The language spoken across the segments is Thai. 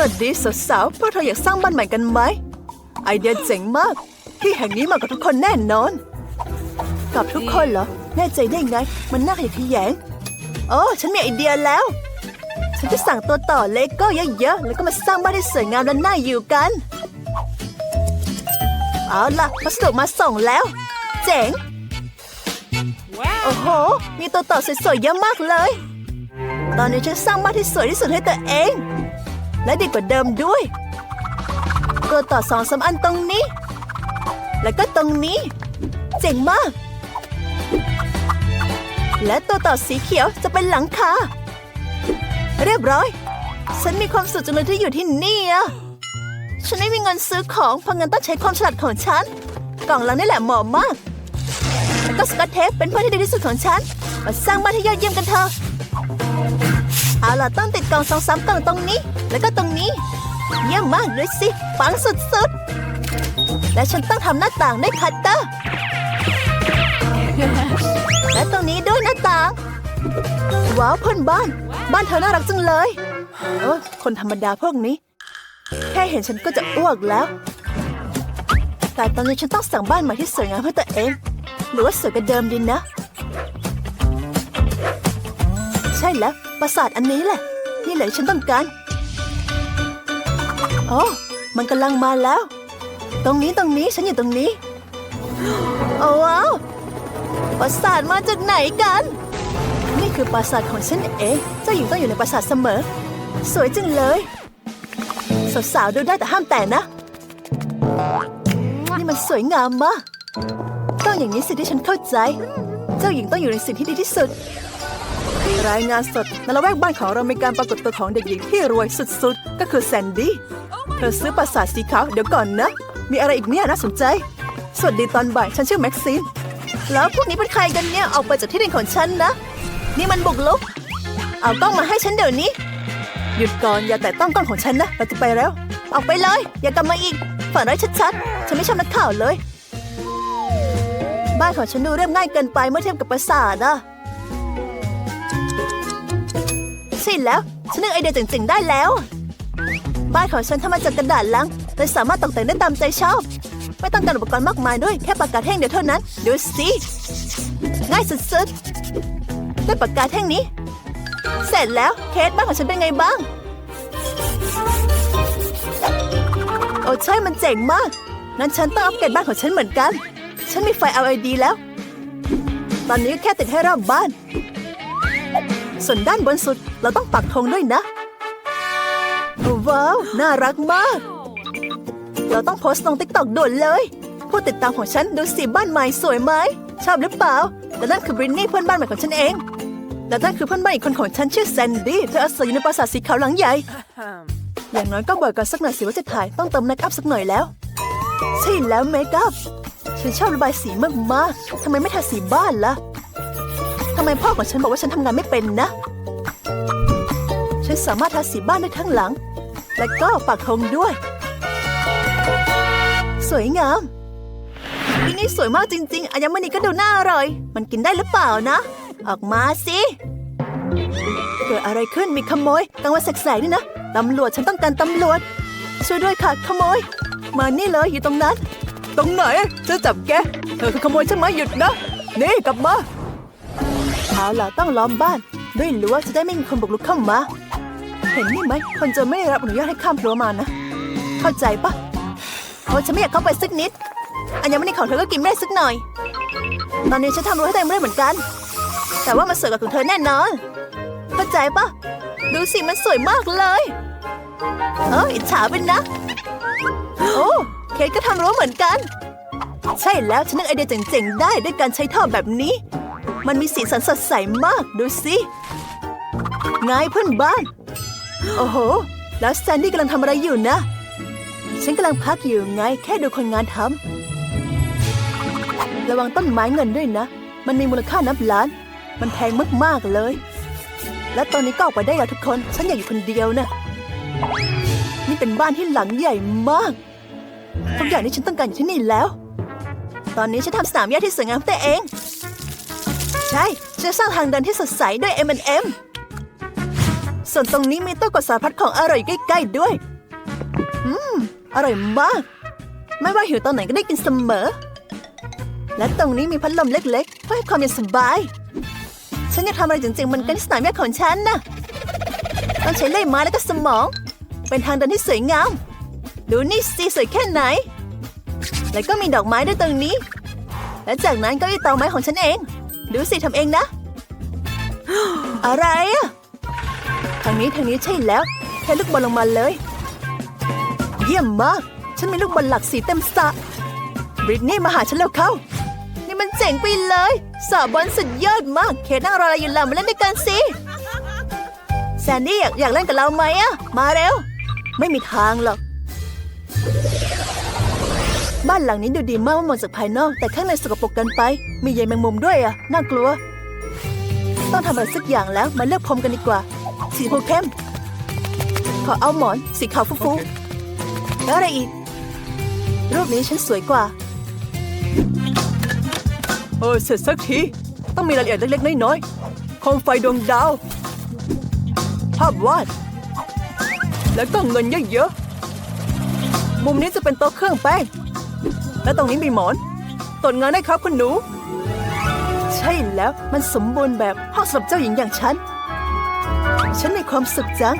สวัสดีสาวๆพวกเธออยากสร้างบ้านใหม่กันไหม ไอเดียเจ๋งมาก ที่แห่งนี้เหมาะกับทุกคนแน่นอน กับทุกคนเหรอ แน่ใจได้ไง มันน่าขยะแขยงโอ้ฉันมีไอเดียแล้ว ฉันจะสั่งตัวต่อเลโก้เยอะๆ แล้วก็มาสร้างบ้านที่สวยงามและน่าอยู่กัน เอาล่ะพัสดุมาส่งแล้ว เจ๋ง โอ้โห มีตัวต่อสวยๆเยอะมากเลย ตอนนี้ฉันสร้างบ้านที่สวยที่สุดให้ตัวเอง และดีกว่าเดิมด้วยตัวต่อสองสาอันตรงนี้ แล้วก็ตรงนี้ เจ๋งมาก และตัวต่อสีเขียวจะเป็นหลังคาเรียบร้อย ฉันมีความสุขจังเลยที่อยู่ที่นี่อะฉันไม่มีเงินซื้อของเพราะเงินต้องใช้ความฉลาดของฉัน กล่องหลังนี่แหละเหมาะมาก แล้วก็สกอตเทปเป็นเพื่อนที่ดีที่สุดของฉัน มาสร้างบ้านที่ยอดเยี่ยมกันเถอะ เอาล่ะต้องติดกล่องสองสามกล่องตรงนี้ แล้วก็ตรงนี้ เยี่ยมมากเลยสิปังสุดๆ และฉันต้องทำหน้าต่างด้วยคัตเตอร์ และตรงนี้ด้วยหน้าต่าง ว้าวเพื่อนบ้าน บ้านเธอน่ารักจังเลยเออคนธรรมดาพวกนี้ แค่เห็นฉันก็จะอ้วกแล้ว แต่ตอนนี้ฉันต้องสั่งบ้านใหม่ที่สวยงามเพื่อตัวเอง หรือว่าสวยกว่าเดิมดีนะ ใช่แล้ว ปราสาทอันนี้แหละ นี่แหละฉันต้องการโอ้มันกำลังมาแล้ว ตรงนี้ตรงนี้ฉันอยู่ตรงนี้โอ้ว้าวปราสาทมาจากไหนกัน นี่คือปราสาทของฉันเองเจ้าหญิงต้องอยู่ในปราสาทเสมอ สวยจังเลยสาวๆดูได้แต่ห้ามแต่นะ นี่มันสวยงามมากต้องอย่างนี้สิที่ฉันเข้าใจ เจ้าหญิงต้องอยู่ในสิ่งที่ดีที่สุด รายงานสดในละแวกบ้านของเรามีการปรากฏตัวของเด็กหญิงที่รวยสุดๆ ก็คือแซนดี้เธอซื้อปราสาทสีขาวเดี๋ยวก่อนนะ มีอะไรอีกเนี่ยน่าสนใจ สวัสดีตอนบ่ายฉันชื่อแม็กซิมแล้วพวกนี้เป็นใครกันเนี่ยออกไปจากที่ดินของฉันนะ นี่มันบุกลุกเอากล้องมาให้ฉันเดี๋ยวนี้ หยุดก่อนอย่าแตะต้องกล้องของฉันนะเราจะไปแล้ว ออกไปเลย อย่ากลับมาอีกฝันร้ายชัดๆฉันไม่ชอบนักข่าวเลย บ้านของฉันดูเรียบง่ายเกินไปเมื่อเทียบกับปราสาทอะ ใช่แล้ว ฉันนึกไอเดียเจ๋งๆได้แล้ว บ้านของฉันทำมาจากกระดาษลังเลยสามารถตกแต่งได้ตามใจชอบ ไม่ต้องการอุปกรณ์มากมายด้วย แค่ปากกาแท่งเดียวเท่านั้น ดูสิ ง่ายสุดๆ ด้วยปากกาแท่งนี้ เสร็จแล้ว เคสบ้านของฉันเป็นไงบ้าง โอ้ใช่มันเจ๋งมากงั้นฉันต้องอัปเกรดบ้านของฉันเหมือนกัน ฉันมีไฟ LED แล้ว ตอนนี้แค่ติดให้รอบบ้าน ส่วนด้านบนสุด เราต้องปักธงด้วยนะ ว้าว น่ารักมาก เราต้องโพสต์ลงติ๊กต็อกด่วนเลย ผู้ติดตามของฉันดูสิบ้านใหม่สวยไหม ชอบหรือเปล่าแต่นั่นคือบรินนี่เพื่อนบ้านใหม่ของฉันเอง และนั่นคือเพื่อนบ้านอีกคนของฉันชื่อแซนดี้ เธออาศัยอยู่ในปราสาทสีขาวหลังใหญ่ อย่างน้อยก็บอกกันสักหน่อยสิว่าจะถ่าย ต้องเติมเมคอัพสักหน่อยแล้ว ใช่แล้วเมคอัพ ฉันชอบระบายสีมากๆทำไมไม่ทาสีบ้านล่ะทำไมพ่อของฉันบอกว่าฉันทำงานไม่เป็นนะ ฉันสามารถทาสีบ้านได้ทั้งหลัง และก็ปักธงด้วย สวยงามที่นี่สวยมากจริง ๆอัญมณีก็ดูน่าอร่อย มันกินได้หรือเปล่านะ ออกมาสิ เกิดอะไรขึ้นมีขโมยกลางวันแสกๆนี่นะตำรวจฉันต้องการตำรวจ ช่วยด้วยค่ะขโมย มานี่เลยอยู่ตรงนั้น ตรงไหนจะจับแกเธอคือขโมยใช่ไหมหยุดนะ นี่กลับมาเอาล่ะต้องล้อมบ้าน ด้วยรั้วจะได้ไม่มีคนบุกรุกเข้ามา เห็นนี่ไหมคนจะไม่ได้รับอนุญาตให้ข้ามรั้วมานะ เข้าใจปะโอ้ฉันไม่อยากเข้าไปสักนิด อันยังไม่ได้ของเธอก็กินไม่ได้สักหน่อย ตอนนี้ฉันทำรั้วให้ตัวเองไม่ได้เหมือนกัน แต่ว่ามันสวยกว่าของเธอแน่นอน เข้าใจปะดูสิมันสวยมากเลยเอออิจฉาเป็นนะโอ้เคทก็ทำรั้วเหมือนกัน ใช่แล้วฉันนึกไอเดียเจ๋งๆได้ด้วยการใช้ท่อแบบนี้ มันมีสีสันสดใสมากดูสิไงเพื่อนบ้าน โอ้โห แล้วแซนดี้กำลังทำอะไรอยู่นะ ฉันกำลังพักอยู่ไง แค่ดูคนงานทำ ระวังต้นไม้เงินด้วยนะ มันมีมูลค่านับล้าน มันแพงมากๆเลย และตอนนี้ก็ออกไปได้แล้วทุกคน ฉันอยากอยู่คนเดียวนะ นี่เป็นบ้านที่หลังใหญ่มาก ทุกอย่างที่ฉันต้องการอยู่ที่นี่แล้ว ตอนนี้ฉันทำสนามหญ้าที่สวยงามตัวเอง ใช่ฉันจะสร้างทางเดินที่สดใสด้วย M&M ส่วนตรงนี้มีตู้กดสารพัดของอร่อยใกล้ๆด้วย อืม อร่อยมาก ไม่ว่าหิวตอนไหนก็ได้กินเสมอ และตรงนี้มีพัดลมเล็กๆเพื่อให้ความเย็นสบาย ฉันอยากทำอะไรจริงๆมันกันที่สนามหญ้าของฉันนะต้องใช้เล่ยไม้และก็สมอง เป็นทางเดินที่สวยงาม ดูนี่สิสวยแค่ไหน แล้วก็มีดอกไม้ด้วยตรงนี้ และจากนั้นก็มีเตาไม้ของฉันเอง ดูสิทำเองนะ อะไรอะางนี้ทางนี้ใช่แล้วแค่ลูกบอลลงมาเลย เยี่ยมมากฉันมีลูกบอลหลักสีเต็มสระบริตนี่มาหาฉันแล้วเข้า นี่มันเจ๋งไปเลยสาบอลสุดยอดมาก เคนั่งรออะไรอยู่ล่ะมาเล่นด้วยกันสิแซนดี้อยากอยากเล่นกับเราไหมอะมาเร็ว ไม่มีทางหรอกบ้านหลังนี้ดูดีมากว่ามองจากภายนอก แต่ข้างในสกปรกกันไป มีใยแมงมุมด้วยอะน่ากลัว ต้องทำอะไรสักอย่างแล้วมาเลือกพรมกันดีกว่า สีชมพูเข้ม ขอเอาหมอนสีขาวฟูๆแล้วอะไรอีก รูปนี้ฉันสวยกว่า เออเสร็จสักที ต้องมีรายละเอียดเล็กๆ น้อยๆโคมไฟดวงดาว ภาพวาด แล้วก็เงินเยอะๆ มุมนี้จะเป็นโต๊ะเครื่องแป้ง และตรงนี้มีหมอนตรวจงานได้ครับคุณหนู ใช่แล้วมันสมบูรณ์แบบห้องสำหรับเจ้าหญิงอย่างฉัน ฉันมีความสุขจัง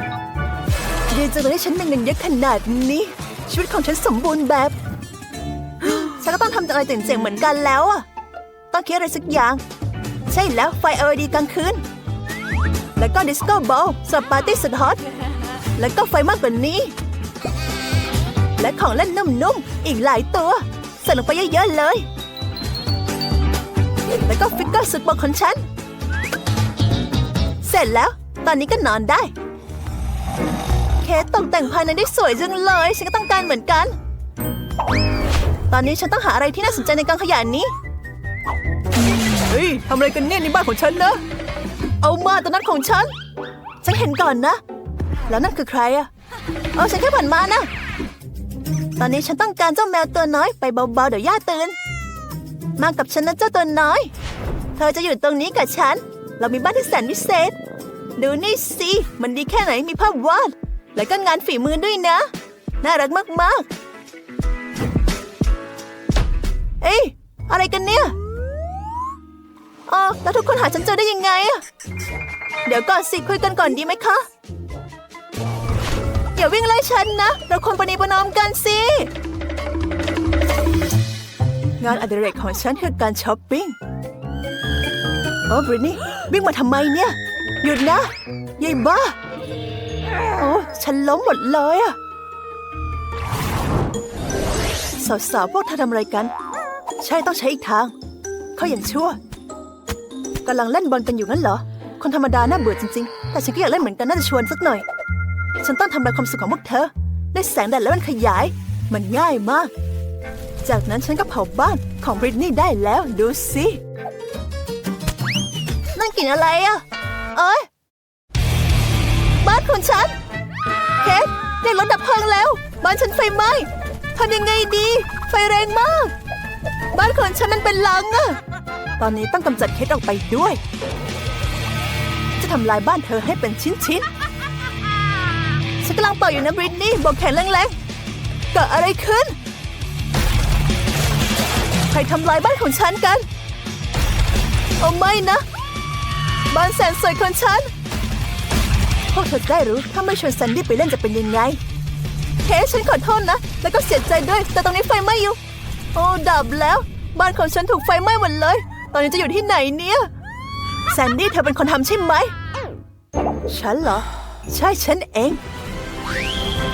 ดีจังเลยที่ฉันมีเงินเยอะขนาดนี้ ชีวิตของฉันสมบูรณ์แบบ ฉันก็ต้องทำอะไรเจ๋งเหมือนกันแล้วอะต้องคิดอะไรสักอย่าง ใช่แล้วไฟ LED กลางคืน แล้วก็ดิสโก้บอลสำหรับปาร์ตี้สุดฮอต แล้วก็ไฟมากกว่านี้ และของเล่นนุ่มๆ อีกหลายตัวใส่ลงไปเยอะๆเลย แล้วก็ฟิกเกอร์สุดโปรดของฉัน เสร็จแล้ว ตอนนี้ก็นอนได้ เคสตกแต่งภายในได้สวยจังเลย ฉันก็ต้องการเหมือนกัน ตอนนี้ฉันต้องหาอะไรที่น่าสนใจในกองขยะนี้ เฮ้ยทำอะไรกันเนี่ยในบ้านของฉันนะ เอามาตอนนั้นของฉัน ฉันเห็นก่อนนะ แล้วนั่นคือใครอะเออฉันแค่ผ่านมานะ ตอนนี้ฉันต้องการเจ้าแมวตัวน้อยไปเบาๆเดี๋ยวย่าตื่น มากับฉันนะเจ้าตัวน้อย เธอจะอยู่ตรงนี้กับฉัน เรามีบ้านที่แสนวิเศษ ดูนี่สิ มันดีแค่ไหนมีภาพวาด แล้วก็งานฝีมือด้วยนะ น่ารักมากๆ เอ้ยอะไรกันเนี่ยอ๋อแล้วทุกคนหาฉันเจอได้ยังไงอะเดี๋ยวก่อนสิคุยกันก่อนดีไหมคะ อย่าวิ่งไล่ฉันนะ เราควรประนีประนอมกันสิ งานอดิเรกของฉันคือการช้อปปิ้ง โอ้บรินี่วิ่งมาทำไมเนี่ย หยุดนะยายบ้า โอ้ฉันล้มหมดเลยอะสาวๆพวกเธอทำอะไรกัน ใช่ต้องใช้อีกทาง เขาอย่างชั่วกำลังเล่นบอลกันอยู่งั้นเหรอ คนธรรมดาน่าเบื่อจริงๆ แต่ฉันก็อยากเล่นเหมือนกันน่าจะชวนสักหน่อย ฉันต้องทำลายความสุขของพวกเธอได้แสงแดดแล้วมันขยาย มันง่ายมาก จากนั้นฉันก็เผาบ้านของบริตนี่ได้แล้วดูสินั่นกลิ่นอะไรอะ เอ้ย บ้านของฉัน เคทเรียกรถดับเพลิงแล้ว บ้านฉันไฟไหม้ทำยังไงดี ไฟแรงมาก บ้านของฉันมันเป็นลังอะตอนนี้ต้องกำจัดเคทออกไปด้วย จะทำลายบ้านเธอให้เป็นชิ้นๆฉันกำลังเป่าอยู่นะบริตนี่บอกแขนแรงๆเกิดอะไรขึ้น ใครทำลายบ้านของฉันกันโอ้ไม่นะ บ้านแสนสวยของฉัน พวกเธอได้รู้ถ้าไม่ชวนแซนดี้ไปเล่นจะเป็นยังไงเคสฉันขอโทษนะ แล้วก็เสียใจด้วย แต่ตรงนี้ไฟไหม้อยู่ โอ้ ดับแล้ว บ้านของฉันถูกไฟไหม้หมดเลย ตอนนี้จะอยู่ที่ไหนเนี่ยแซนดี้เธอเป็นคนทำใช่ไหม ฉันเหรอ ใช่ฉันเอง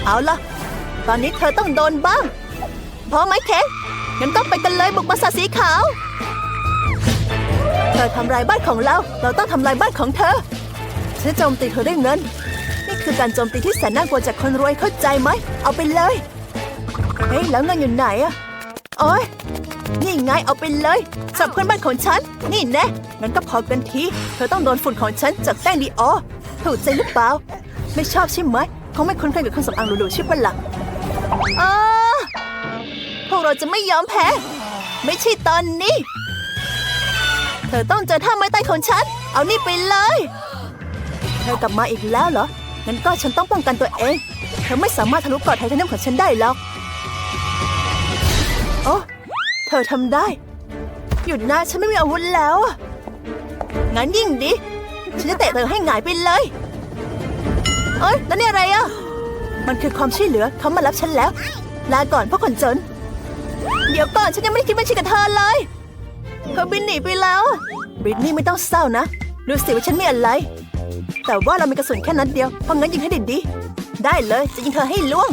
เอาล่ะ ตอนนี้เธอต้องโดนบ้างพร้อมไหมเคสงั้นก็ไปกันเลยบุกปราสาทสีขาว เธอทำลายบ้านของเรา เราต้องทำลายบ้านของเธอฉันโจมตีเธอด้วยเงิน นี่คือการโจมตีที่แสนน่ากลัวจากคนรวยเข้าใจไหม เอาไปเลย เฮ้ยแล้วเงินอยู่ไหนอะโอ้ยนี่ไงเอาไปเลยสับเพื่อนบ้านของฉัน นี่แน่งั้นก็พอกันที เธอต้องโดนฝุ่นของฉันจากแป้งดีออถูกใจหรือเปล่า ไม่ชอบใช่ไหมเขาไม่คุ้นเคยกับเครื่องสำอางหรูๆใช่ปะล่ะอ้าพวกเราจะไม่ยอมแพ้ ไม่ใช่ตอนนี้ ธอต้องเจอท่าไม้ตายของฉัน เอานี่ไปเลย เธอกลับมาอีกแล้วเหรอ งั้นก็ฉันต้องป้องกันตัวเอง เธอไม่สามารถทะลุกราะไทเทเนียมของฉันได้หรอกโอ้เธอทำได้ หยุดนะฉันไม่มีอาวุธแล้วงั้นยิ่งดีฉันจะเตะเธอให้หงายไปเลย เอ้ย แล้วนี่อะไรอะ มันคือความช่วยเหลือเขามารับฉันแล้ว ลาก่อนพ่อคนจน เดี๋ยวก่อนฉันยังไม่ได้คิดบัญชีกับเธอเลย เธอบินหนีไปแล้วบริตนี่ไม่ต้องเศร้านะดูสิว่าฉันมีอะไร แต่ว่าเรามีกระสุนแค่นัดเดียวเพราะงั้นยิงให้ดิบดี ได้เลยจะยิงเธอให้ล่วง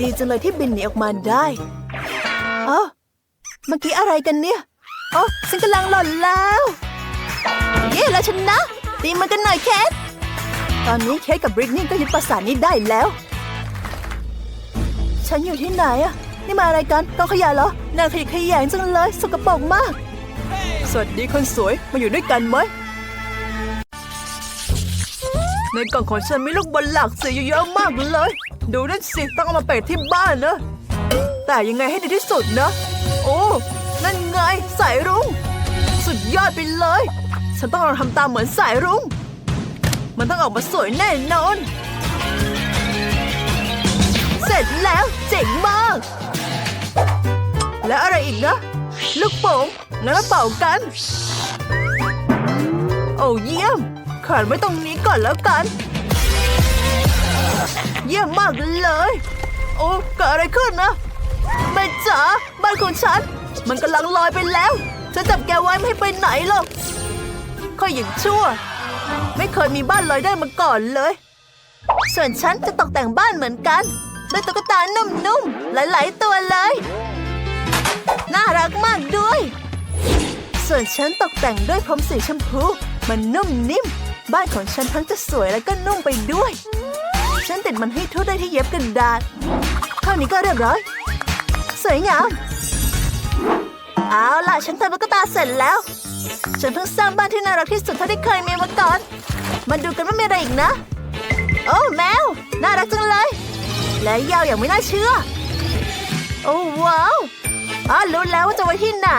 ดีจังเลยที่บินหนีออกมาได้เอ้าเมื่อกี้อะไรกันเนี่ยโอ้ฉันกำลังหล่นแล้ว เย้แล้วฉันนะ ตีมันกันหน่อยเคทตอนนี้เคทกับบริตนี่ก็ยึดปราสาทนี้ได้แล้ว ฉันอยู่ที่ไหนอะ นี่มาอะไรกันกองขยะเหรอน่าขยะขยงจังเลยสกปรกมาก สวัสดีคนสวยมาอยู่ด้วยกันไหมในกล่องของฉันมีลูกบอลหลากสีเยอะๆมากเลย ดูนั่นสิต้องเอามาเป็ดที่บ้านนะ แต่ยังไงให้ดีที่สุดนะ โอ้นั่นไงสายรุ้งสุดยอดไปเลย ฉันต้องลองทำตามเหมือนสายรุ้งมันต้องออกมาสวยแน่นอน เสร็จแล้วเจ๋งมาก แล้วอะไรอีกนะ ลูกโป่งงั้นมาเป่ากัน โอ้เยี่ยมขานไว้ตรงนี้ก่อนแล้วกัน เยี่ยมมากเลย โอ้เกิดอะไรขึ้นนะแม่จ๋าบ้านของฉัน มันกำลังลอยไปแล้วจะจับแกไว้ไม่ให้ไปไหนหรอกค่อยอย่างชั่ว ไม่เคยมีบ้านลอยได้มาก่อนเลย ส่วนฉันจะตกแต่งบ้านเหมือนกันด้วยตุ๊กตานุ่มๆ หลายๆ ตัวเลย น่ารักมากด้วย ส่วนฉันตกแต่งด้วยพรมสีชมพู มันนุ่มนิ่ม บ้านของฉันทั้งจะสวยและก็นุ่มไปด้วย ฉันติดมันให้ทั่วได้ที่เย็บกระดาษเท่านี้ก็เรียบร้อย สวยงาม เอาล่ะฉันทำตุ๊กตาเสร็จแล้ว ฉันเพิ่งสร้างบ้านที่น่ารักที่สุดเท่าที่เคยมีมาก่อน มาดูกันว่ามีอะไรอีกนะ โอ้แมว น่ารักจังเลย และยาวอย่างไม่น่าเชื่อ โอ้ว้าว อ๋อรู้แล้วว่าจะไว้ที่ไหน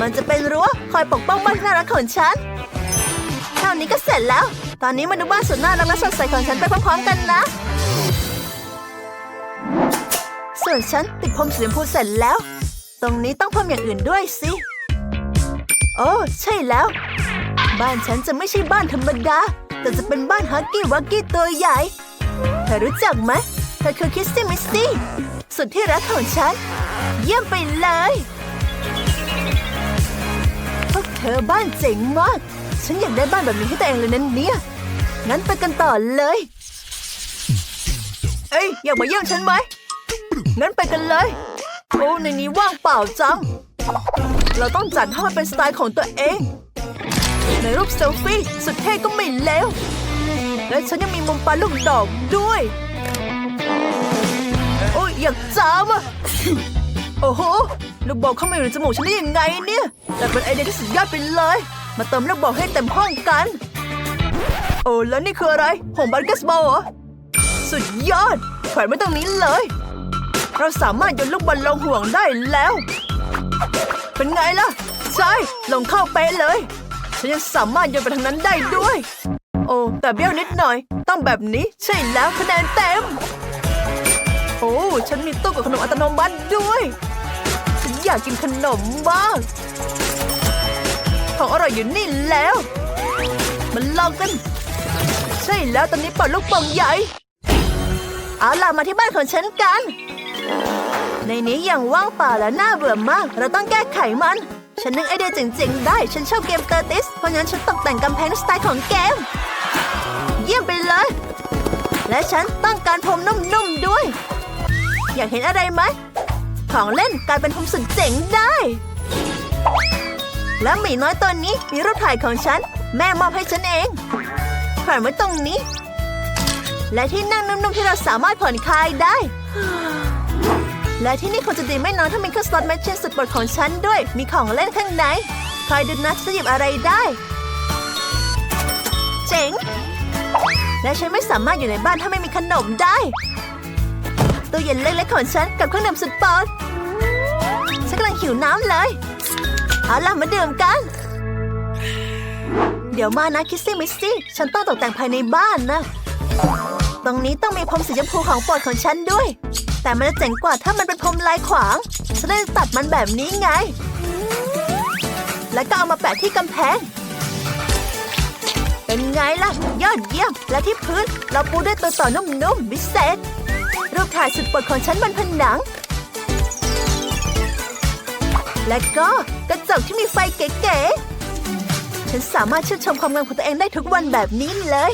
มันจะเป็นรั้วคอยปกป้องบ้านน่ารักของฉันเท่านี้ก็เสร็จแล้ว ตอนนี้มาดูบ้านสุดน่ารักและสดใสของฉันไปพร้อมๆกันนะ ส่วนฉันติดพรมสีชมพูเสร็จแล้ว ตรงนี้ต้องเพิ่มอย่างอื่นด้วยสิ โอ้ใช่แล้ว บ้านฉันจะไม่ใช่บ้านธรรมดา แต่จะเป็นบ้านฮักกี้วักกี้ตัวใหญ่เธอรู้จักไหมเธอคือคิสซี่มิสซี่สุดที่รักของฉัน เยี่ยมไปเลย พวกเธอบ้านเจ๋งมาก ฉันอยากได้บ้านแบบนี้ให้ตัวเองเลยนั่นเนี่ย งั้นไปกันต่อเลย เอ้ย อยากมาเยี่ยมฉันไหม งั้นไปกันเลย โอ้ในนี้ว่างเปล่าจัง เราต้องจัดให้มันเป็นสไตล์ของตัวเอง ในรูปเซลฟี่สุดเท่ก็ไม่เลวและฉันยังมีมุมปลาลูกดอกด้วย โอ้ยอยากจามอะ โอ้โหลูกบอลเข้ามาอยู่ในจมูกฉันได้ยังไงเนี่ยแต่เป็นไอเดียที่สุดยอดไปเลย มาเติมลูกบอลให้เต็มห้องกัน โอ้แล้วนี่คืออะไรหงบาสเกตบอลเหรอสุดยอดแขวนไว้ตรงนี้เลย เราสามารถโยนลูกบอลลงห่วงได้แล้ว เป็นไงล่ะใช่ลงเข้าเป๊ะเลย ฉันยังสามารถโยนไปทางนั้นได้ด้วย โอ้แต่เบี้ยวนิดหน่อย ต้องแบบนี้ใช่แล้วคะแนนเต็ม อ้ฉันมีตู้กับขนมอัตโนมัติด้วย ฉันอยากกินขนมบ้างของอร่อยอยู่นี่แล้ว มันลองกัน ใช่แล้วตอนนี้เปิดลูกป่งใหญ่ เอาล่ะมาที่บ้านของฉันกัน ในนี้ยังว่างเปล่าและน่าเบื่อมาก เราต้องแก้ไขมัน ฉันนึกไอเดียเจ๋งๆได้ ฉันชอบเกมเตอร์ติส เพราะงั้นฉันตกแต่งกำแพงสไตล์ของเกม เยี่ยมไปเลย และฉันต้องการพรมนุ่มๆด้วย อยากเห็นอะไรไหม ของเล่นกลายเป็นพรมสุดเจ๋งได้ และหมีน้อยตัวนี้มีรูปถ่ายของฉัน แม่มอบให้ฉันเองแขวนไว้ตรงนี้ และที่นั่งนุ่มๆที่เราสามารถผ่อนคลายได้ และที่นี่คงจะดีไม่น้อยถ้ามีเครื่องสล็อตแมชชีนสุดโปรดของฉันด้วย มีของเล่นข้างในคอยดูนะจะหยิบอะไรได้ เจ๋ง และฉันไม่สามารถอยู่ในบ้านถ้าไม่มีขนมได้ ตู้เย็นเล็กๆของฉันกับเครื่องดื่มสุดโปรดฉันกำลังหิวน้ำเลย เอาล่ะมาดื่มกัน เดี๋ยวมานะคิสซี่มิสซี่ ฉันต้องตกแต่งภายในบ้านนะ ตรงนี้ต้องมีพรมสีชมพูของโปรดของฉันด้วย แต่มันจะเจ๋งกว่าถ้ามันเป็นพรมลายขวาง ฉันเลยตัดมันแบบนี้ไง แล้วก็เอามาแปะที่กำแพงเป็นไงล่ะ ยอดเยี่ยม และที่พื้น เราปูด้วยตัวต่อนุ่มๆพิเศษ รูปถ่ายสุดปรดของฉันบนผนัง และก็กระจกที่มีไฟเก๋ๆ ฉันสามารถชื่นชมความงามของตัวเองได้ทุกวันแบบนี้เลย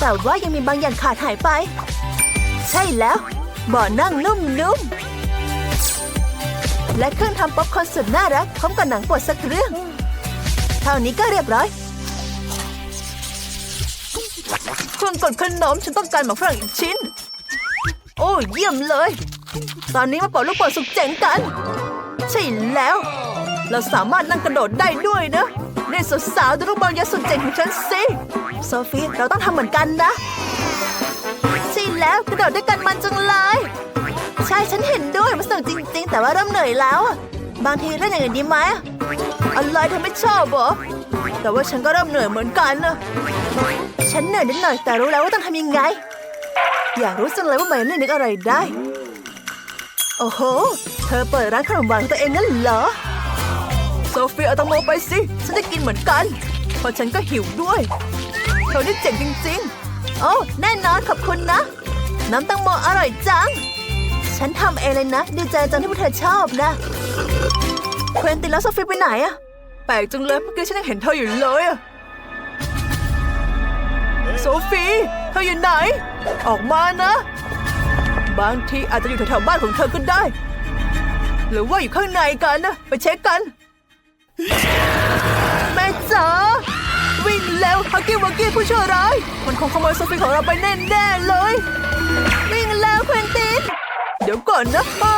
แต่ว่ายังมีบางอย่างขาดหายไป ใช่แล้วเบาะนั่งนุ่มๆ และเครื่องทำป๊อปคอร์นสุดน่ารักพร้อมกับหนังปวดสักเรื่อง เท่านี้ก็เรียบร้อย ครื่องกดขนมฉันต้องการหมากฝรั่งอีกชิ้น โอ้เยี่ยมเลย ตอนนี้มาเป่าลูกโป่งสุดเจ๋งกัน ใช่แล้ว เราสามารถนั่งกระโดดได้ด้วยนะเนี่สาวๆดูลูกบอลยาสุดเจ๋งของฉันสิโซฟีเราต้องทำเหมือนกันนะใช่แล้วกระโดดด้วยกันมันจังเลยใช่ฉันเห็นด้วยมันสนุกจริง ๆ แต่ว่าเริ่มเหนื่อยแล้วอะบางทีเล่นอย่างอื่นดีไหมอะไรเธอไม่ชอบเหรอแต่ว่าฉันก็เริ่มเหนื่อยเหมือนกันนะ ฉันเหนื่อยนิดหน่อยแต่รู้แล้วว่าต้องทำยังไง อยากรู้จังเลยว่าใบนี่นึกอะไรได้ โอ้โห เธอเปิดร้านขนมหวานของตัวเองงั้นเหรอ โซฟีเอาตังโมไปสิ ฉันจะกินเหมือนกัน เพราะฉันก็หิวด้วย เธอนี่เจ๋งจริงๆ โอ้แน่นอนขอบคุณนะ น้ำตังโมอร่อยจัง ฉันทำเองเลยนะ ดีใจจังที่พวกเธอชอบนะเควินตินแล้วโซฟีไปไหนอะแปลกจังเลยเมื่อกี้ฉันยังเห็นเธออยู่เลยอะ โซฟีเธออยู่ไหน ออกมานะ บางทีอาจจะอยู่แถวๆบ้านของเธอก็ได้ หรือว่าอยู่ข้างในกันนะไปเช็คกัน แม่จ๋าวิ่งเร็วฮักกี้วักกี้ผู้ชั่วร้ายมันคงขโมยโซฟีของเราไปแน่ๆเลย วิ่งแล้วเควินตินเดี๋ยวก่อนนะป้า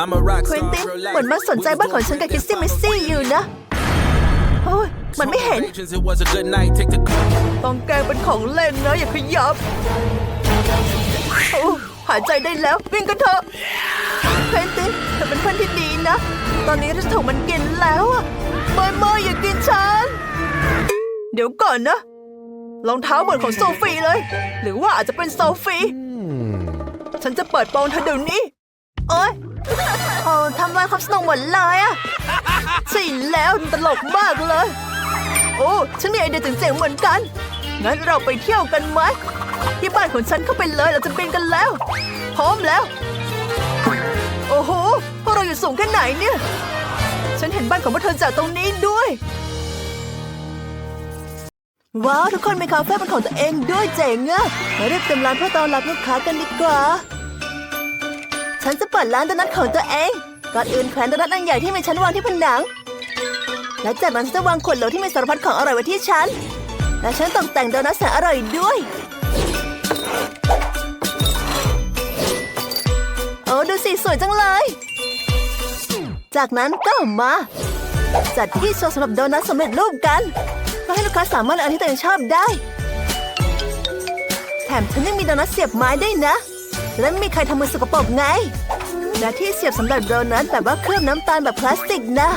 I'm a rock เควิน star ติน for เหมือนมันสนใจบ้านของฉันกับคิสซี่มิสซี่อยู่นะ โอ้ยมันไม่เห็น It was a good night. Take the ต้องแกล้งเป็นของเล่นนะอย่าขยับโอ้หายใจได้แล้ววิ่งกันเถอะเพนตินเธอเป็นเพื่อนที่ดีนะ ตอนนี้เราจะถูกมันกินแล้วอะไม่ไม่อย่ากินฉัน เดี๋ยวก่อนนะรองเท้าเหมือนของโซฟีเลย หรือว่าอาจจะเป็นโซฟี ฉันจะเปิดโปงเธอเดี๋ยวนี้ โอ๊ยโอ้ทำลายความสนุกหมดเลยอะใช่แล้วตลกมากเลย โอ้ฉันมีไอเดียเจ๋งๆเหมือนกัน งั้นเราไปเที่ยวกันไหมที่บ้านของฉันเข้าไปเลยเราจะบินกันแล้ว พร้อมแล้ว โอ้โหพวกเราอยู่สูงแค่ไหนเนี่ย ฉันเห็นบ้านของพวกเธอจากตรงนี้ด้วย ว้าว ทุกคนมีคาเฟ่เป็นของตัวเองด้วยเจ๋งอะมาเรียกเต็มร้านเพื่อต้อนรับลูกค้ากันดีกว่า ฉันจะเปิดร้านโดนัทของตัวเอง ก่อนอื่นแขวนโดนัทอันใหญ่ที่มีชั้นวางที่ผนัง และจากนั้นฉันจะวางขวดโหลที่มีสารพัดของอร่อยไว้ที่ชั้น และฉันตกแต่งโดนัทแสนอร่อยด้วย โอ้ดูสิสวยจังเลย จากนั้นก็มา จัดที่โชว์สำหรับโดนัทสำเร็จรูปกันเพื่อให้ลูกค้าสามารถเลือกอันที่ตัวเองชอบได้ แถมฉันยังมีโดนัทเสียบไม้ได้นะ จะไม่มีใครทำมือสกปรกไงและที่เสียบสำหรับโดนัทแบบว่าเคลือบน้ำตาลแบบพลาสติกนะ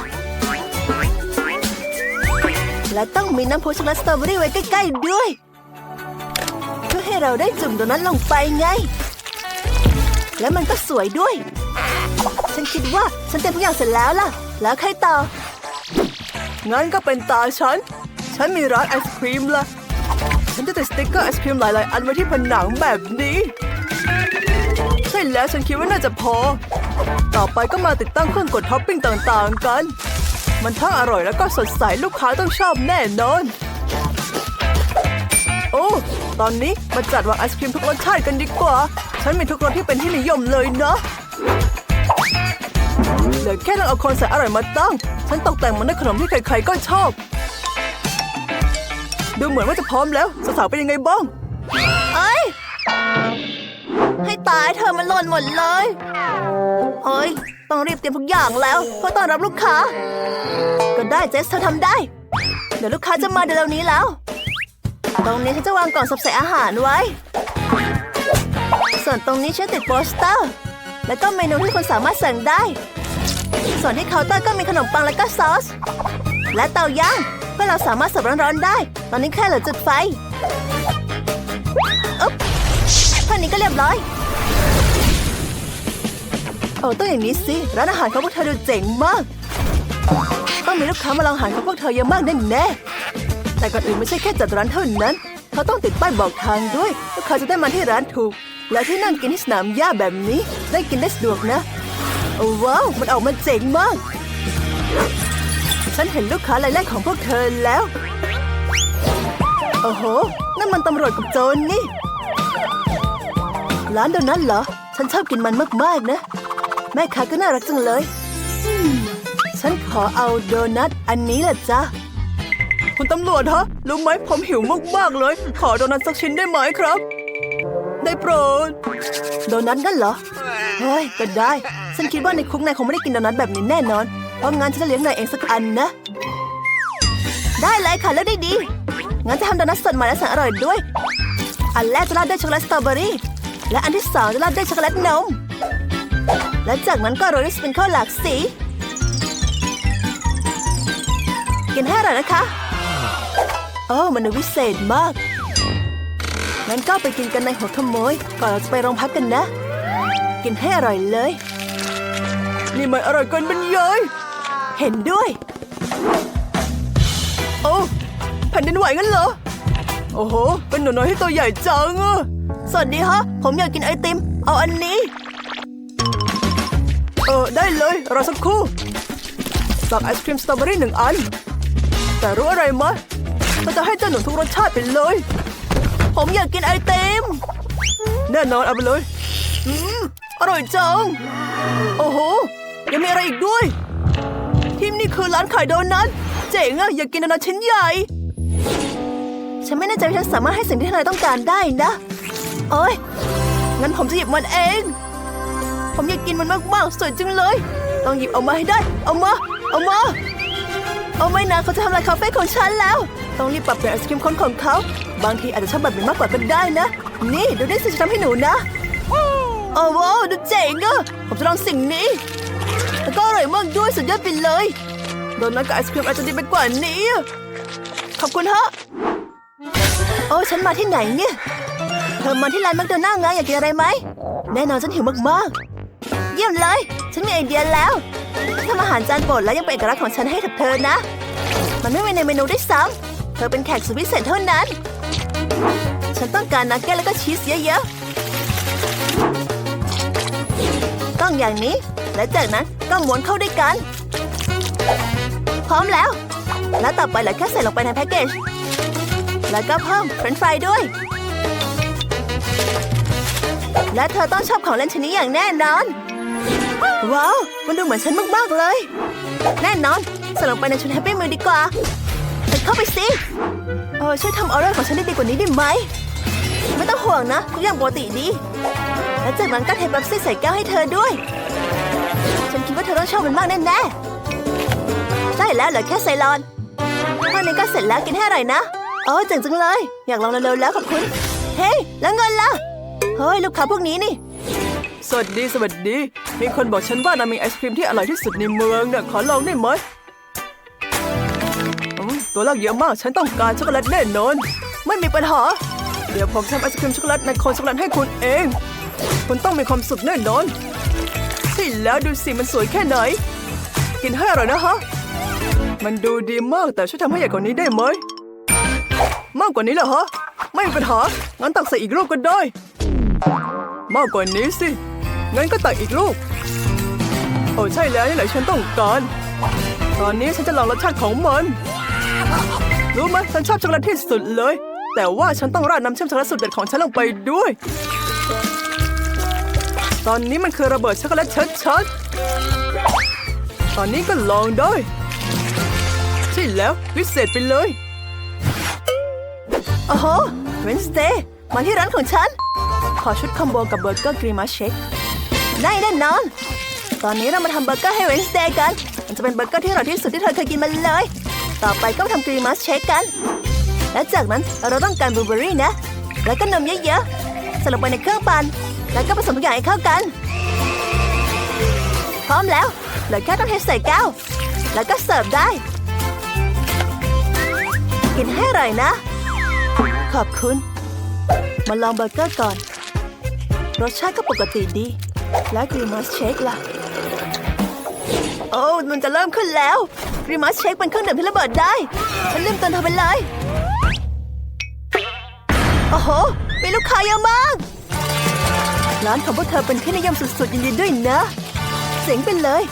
และต้องมีน้ำพุช็อกโกแลตสตรอเบอรี่ไว้ใกล้ๆด้วย เพื่อให้เราได้จุ่มโดนัทลงไปไง และมันก็สวยด้วย ฉันคิดว่าฉันเตรียมทุกอย่างเสร็จแล้วล่ะ แล้วใครต่อ งั้นก็เป็นตาฉัน ฉันมีร้านไอศครีมละฉันจะติดสติกเกอร์ไอศครีมหลายๆ อันไว้ที่ผนังแบบนี้ แล้วฉันคิดว่าน่าจะพอ ต่อไปก็มาติดตั้งเครื่องกดท็อปปิ้งต่างๆกัน มันทั้งอร่อยแล้วก็สดใสลูกค้าต้องชอบแน่นอน โอ้ ตอนนี้มาจัดวางไอศครีมทุกรสชาติกันดีกว่า ฉันมีทุกรสที่เป็นที่นิยมเลยนะเหลือแค่ต้องเอาคนใส่อร่อยมาตั้ง ฉันตกแต่งมันด้วยขนมที่ใครๆก็ชอบ ดูเหมือนว่าจะพร้อมแล้ว สาวๆเป็นยังไงบ้าง เอ้ย ให้ตายเธอมันหล่นหมดเลยเฮ้ย ต้องรีบเตรียมทุกอย่างแล้วเพื่อต้อนรับลูกค้า ก็ได้เจสเธอทำได้ เดี๋ยวลูกค้าจะมาเดี๋ยวนี้แล้ว ตรงนี้ฉันจะวางกล่องสับใส่อาหารไว้ ส่วนตรงนี้ฉันติดโปสเตอร์ แล้วก็เมนูที่คนสามารถสั่งได้ ส่วนที่เคาน์เตอร์ก็มีขนมปังและก็ซอส และเตาย่างเพื่อเราสามารถเสิร์ฟร้อนๆได้ ตอนนี้แค่เหลือจุดไฟ ก็เรียบร้อยโอ้ต้องอย่างนี้สิ ร้านอาหารของพวกเธอดูเจ๋งมาก ต้องมีลูกค้ามาลองอาหารของพวกเธอเยอะมากแน่แน่แต่ก่อนอื่นไม่ใช่แค่จัดร้านเท่านั้น เขาต้องติดป้ายบอกทางด้วยลูกค้าจะได้มาที่ร้านถูก และที่นั่งกินที่สนามหญ้าแบบนี้ ได้กินได้สะดวกนะว้าวมันออกมาเจ๋งมาก ฉันเห็นลูกค้ารายแรกของพวกเธอแล้ว โอ้โห นั่นมันตำรวจกับโจรนี่ ร้านโดนัทเหรอ ฉันชอบกินมันมากๆนะ แม่ค้าก็น่ารักจังเลย ฉันขอเอาโดนัทอันนี้แหละจ้ะคุณตำรวจฮะ รู้ไหมผมหิวมากๆเลย ขอโดนัทสักชิ้นได้ไหมครับ ได้โปรด โดนัทนั่นเหรอ เฮ้ย ก็ได้ ฉันคิดว่าในคุกนายคงไม่ได้กินโดนัทแบบนี้แน่นอน เพราะงั้นฉันจะเลี้ยงนายเองสักอันนะ ได้เลยค่ะเลือกได้ดี งั้นจะทำโดนัทสดใหม่และแสนอร่อยด้วย อันแรกจะราดด้วยช็อกโกแลตสตรอเบอรี่ และอันที่สองจะราดด้วยช็อกโกแลตนม และจากนั้นก็โรยด้วยสปริงเกิลหลากสี กินให้อร่อยนะคะ โอ้ มันดูวิเศษมาก งั้นก็ไปกินกันในหัวขโมย ก่อนเราจะไปโรงพักกันนะ กินให้อร่อยเลย นี่มันอร่อยเกินบรรยายเห็นด้วย โอ้แผ่นดินไหวงั้นเหรอ โอ้โห เป็นหนูน้อยที่ตัวใหญ่จังอะ สวัสดีฮะ ผมอยากกินไอติม เอาอันนี้ เออ ได้เลยรอสักครู่ สั่งไอศครีมสตรอเบอรี่หนึ่งอัน แต่รู้อะไรไหมเราจะให้เจ้าหนูทุกรสชาติไปเลย ผมอยากกินไอติม แน่นอนเอาไปเลย อืม อร่อยจัง โอ้โห ยังมีอะไรอีกด้วย ที่นี่คือร้านขายโดนัท เจ๋งอะอยากกินโดนัทชิ้นใหญ่ ฉันไม่แน่ใจว่าฉันสามารถให้สิ่งที่นายต้องการได้นะ โอ้ย งั้นผมจะหยิบมันเอง ผมอยากกินมันมากๆ สวยจังเลย ต้องหยิบเอามาให้ได้ เอามา เอามา เอาไม่นะเขาจะทำลายคาเฟ่ของฉันแล้ว ต้องรีบปรับเปลี่ยนไอศครีมคนของเขา บางทีอาจจะชอบแบบนี้มากกว่าก็ได้นะ นี่ดูได้สิจะทำให้หนูนะโอ้โหดูเจ๋งอะผมจะลองสิ่งนี้ แล้วก็อร่อยมากด้วยสุดยอดไปเลย โดนัทกับไอศครีมอาจจะดีไปกว่านี้ ขอบคุณฮะ โอ้ฉันมาที่ไหนเนี่ย เธอมาที่ร้านแมคโดนัลด์ไงอยากกินอะไรไหม แน่นอนฉันหิวมากๆ เยี่ยมเลย ฉันมีไอเดียแล้วทำอาหารจานโปรดแล้วยังเป็นเอกลักษณ์ของฉันให้กับเธอนะ มันไม่มีในเมนูได้ซ้ำเธอเป็นแขกสุดพิเศษเท่านั้น ฉันต้องการนักเก็ตแล้วก็ชีสเยอะๆ ต้องอย่างนี้ และจากนั้นก็ม้วนเข้าด้วยกัน พร้อมแล้ว แล้วต่อไปเหลือแค่ใส่ลงไปในแพ็กเกจ แล้วก็เพิ่มเฟรนช์ฟรายด้วย และเธอต้องชอบของเล่นชนิดอย่างแน่นอน ว้าว มันดูเหมือนฉันมากๆเลย แน่นอนส่ลงไปในชุดแฮปปี้มือดีกว่าเธอเข้าไปสิเออช่วยทำออเดอร์ของฉันได้ดีกว่านี้ได้ไหม ไม่ต้องห่วงนะทุกอย่างปกติดี และจากนั้นก็เทเป๊ปซี่ใส่แก้วให้เธอด้วย ฉันคิดว่าเธอต้องชอบมันมากแน่ๆได้แล้วเหลือแค่ไซรอนเท่านี้ก็เสร็จแล้วกินให้อร่อยนะ โอ้เจ๋งจังเลย อยากลองเร็วๆแล้วขอบคุณ เฮ้ยแล้วเงินล่ะ ฮ้ย ลูกค้าพวกนี้นี่ สวัสดีสวัสดี มีคนบอกฉันว่านามีไอศครีมที่อร่อยที่สุดในเมืองเนี่ยขอลองได้ไหมตัวเลือกเยอะมาก ฉันต้องการช็อกโกแลตแน่นอน ไม่มีปัญหา เดี๋ยวผมทำไอศครีมช็อกโกแลตในโคนช็อกโกแลตให้คุณเอง คุณต้องมีความสุขแน่นอนใช่แล้วดูสิมันสวยแค่ไหน กินให้อร่อยนะฮะ มันดูดีมากแต่ช่วยทำให้ใหญ่กว่านี้ได้ไหม มากกว่านี้เหรอฮะ ไม่มีปัญหา งั้นตักใส่อีกลูกก็ได้ มากกว่านี้สิ งั้นก็ตักอีกลูก โอ้ใช่แล้วนี่แหละฉันต้องการ ตอนนี้ฉันจะลองรสชาติของมัน รู้ไหมฉันชอบช็อกโกแลตที่สุดเลย แต่ว่าฉันต้องราดน้ำเชื่อมช็อกโกแลตสุดเด็ดของฉันลงไปด้วย ตอนนี้มันคือระเบิดช็อกโกแลตชัดๆ ตอนนี้ก็ลองได้ ใช่แล้ววิเศษไปเลยโอ้โหเวนสเดย์มาที่ร้านของฉัน ขอชุดคอมโบกับเบอร์เกอร์กรีมาเชคได้แน่นอน ตอนนี้เรามาทำเบอร์เกอร์ให้เวนสเดย์กัน มันจะเป็นเบอร์เกอร์ที่อร่อยที่สุดที่เธอเคยกินมาเลย ต่อไปก็ทำกรีมาเชคกัน และจากนั้นเราต้องการบลูเบอร์รี่นะ แล้วก็นมเยอะๆใส่ลงไปในเครื่องปั่น แล้วก็ผสมทุกอย่างให้เข้ากัน พร้อมแล้ว เหลือแค่ต้องเทใส่แก้ว แล้วก็เสิร์ฟได้ กินให้อร่อยนะ ขอบคุณ มาลองเบอร์เกอร์ก่อน รสชาติก็ปกติดี แล้วกรีมัสเชคล่ะ โอ้มันจะเริ่มขึ้นแล้วกรีมัสเชคเป็นเครื่องดื่มที่ระเบิดได้ ฉันลืมตอนทำไปเลย โอ้โห มีลูกค้าเยอะมาก ร้านของพวกเธอเป็นที่นิยมสุดๆยินดีด้วยนะ เสียงไปเลย